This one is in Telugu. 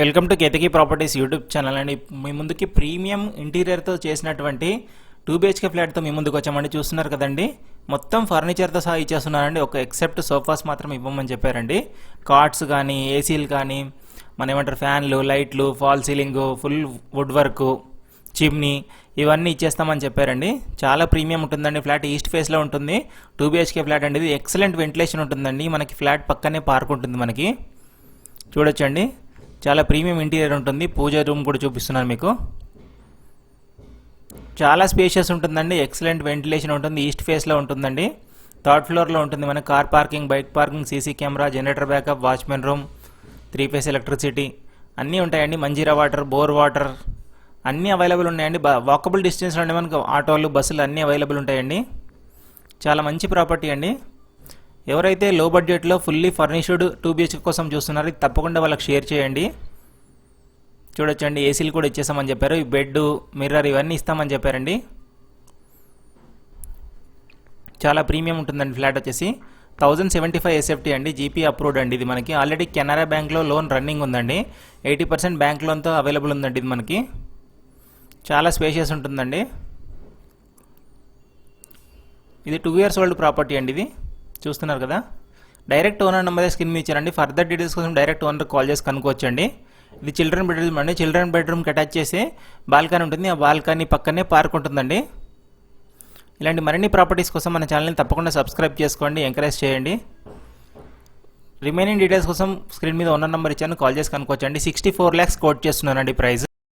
Welcome to Ketaki properties YouTube channel అండి. మీ ముందుకి ప్రీమియం ఇంటీరియర్తో చేసినటువంటి టూ బిహెచ్కే ఫ్లాట్తో మీ ముందుకు వచ్చామండి. చూస్తున్నారు కదండి. మొత్తం ఫర్నిచర్తో సహా ఇచ్చేస్తున్నారండి. ఒక ఎక్సెప్ట్ సోఫాస్ మాత్రం ఇవ్వమని చెప్పారండి. కార్డ్స్ కానీ ఏసీలు కానీ మన ఏమంటారు ఫ్యాన్లు లైట్లు fall ceiling full wood work chimney ఇవన్నీ ఇచ్చేస్తామని చెప్పారండి. చాలా ప్రీమియం ఉంటుందండి. ఫ్లాట్ ఈస్ట్ ఫేస్లో ఉంటుంది. టూ బిహెచ్కే ఫ్లాట్ అండి. ఇది ఎక్సలెంట్ వెంటిలేషన్ ఉంటుందండి. మనకి ఫ్లాట్ పక్కనే పార్క్ ఉంటుంది మనకి. చూడొచ్చండి. చాలా ప్రీమియం ఇంటీరియర్ ఉంటుంది. పూజ రూమ్ కూడా చూపిస్తున్నాను మీకు. చాలా స్పేషియస్ ఉంటుందండి. ఎక్సలెంట్ వెంటిలేషన్ ఉంటుంది. ఈస్ట్ ఫేస్లో ఉంటుందండి. థర్డ్ ఫ్లోర్లో ఉంటుంది మన car parking bike parking CC camera generator backup watchman room three phase electricity అన్నీ ఉంటాయండి. మంజీరా వాటర్ బోర్ వాటర్ అన్నీ అవైలబుల్ ఉన్నాయండి. వాకబుల్ డిస్టెన్స్లో ఉండే మనకు ఆటోలు బస్సులు అన్నీ అవైలబుల్ ఉంటాయండి. చాలా మంచి ప్రాపర్టీ అండి. ఎవరైతే లో బడ్జెట్లో ఫుల్లీ ఫర్నిష్డ్ టూ బిహెచ్కే కోసం చూస్తున్నారో ఇది తప్పకుండా వాళ్ళకి షేర్ చేయండి. చూడొచ్చండి ఏసీలు కూడా ఇచ్చేస్తామని చెప్పారు. ఈ బెడ్ మిర్రర్ ఇవన్నీ ఇస్తామని చెప్పారండి. చాలా ప్రీమియం ఉంటుందండి ఫ్లాట్ వచ్చేసి. థౌజండ్ సెవెంటీ ఫైవ్ ఎస్ఎఫ్టీ అండి జీపీ అప్రూవ్డ్ అండి ఇది మనకి. ఆల్రెడీ కెనరా బ్యాంక్లో లోన్ రన్నింగ్ ఉందండి. ఎయిటీ పర్సెంట్ బ్యాంక్ లోన్తో అవైలబుల్ ఉందండి ఇది మనకి. చాలా స్పేషియస్ ఉంటుందండి. ఇది టూ ఇయర్స్ ఓల్డ్ ప్రాపర్టీ అండి ఇది. చూస్తున్నారు కదా? డైరెక్ట్ ఓనర్ నెంబర్ స్క్రీన్ మీద ఇచ్చారండి. ఫర్దర్ డీటెయిల్స్ కోసం డైరెక్ట్ ఓనర్ కాల్ చేసి కనుక్కోవచ్చండి. ఇది చిల్డ్రన్ బెడ్రూమ్ అండి. చిల్డ్రన్ బెడ్రూమ్కి అటాచ్ చేసి బాల్కనీ ఉంటుంది. ఆ బాల్కనీ పక్కనే పార్క్ ఉంటుందండి. ఇలాంటి మరిన్ని ప్రాపర్టీస్ కోసం మన ఛానల్ని తప్పకుండా సబ్స్క్రైబ్ చేసుకోండి. ఎంకరేజ్ చేయండి. రిమైనింగ్ డీటెయిల్స్ కోసం స్క్రీన్ మీద ఓనర్ నెంబర్ ఇచ్చాను. కాల్ చేసి కనుక్కోవచ్చండి. సిక్స్టీ ఫోర్ ల్యాక్స్ కోట్ చేస్తున్నానండి ప్రైస్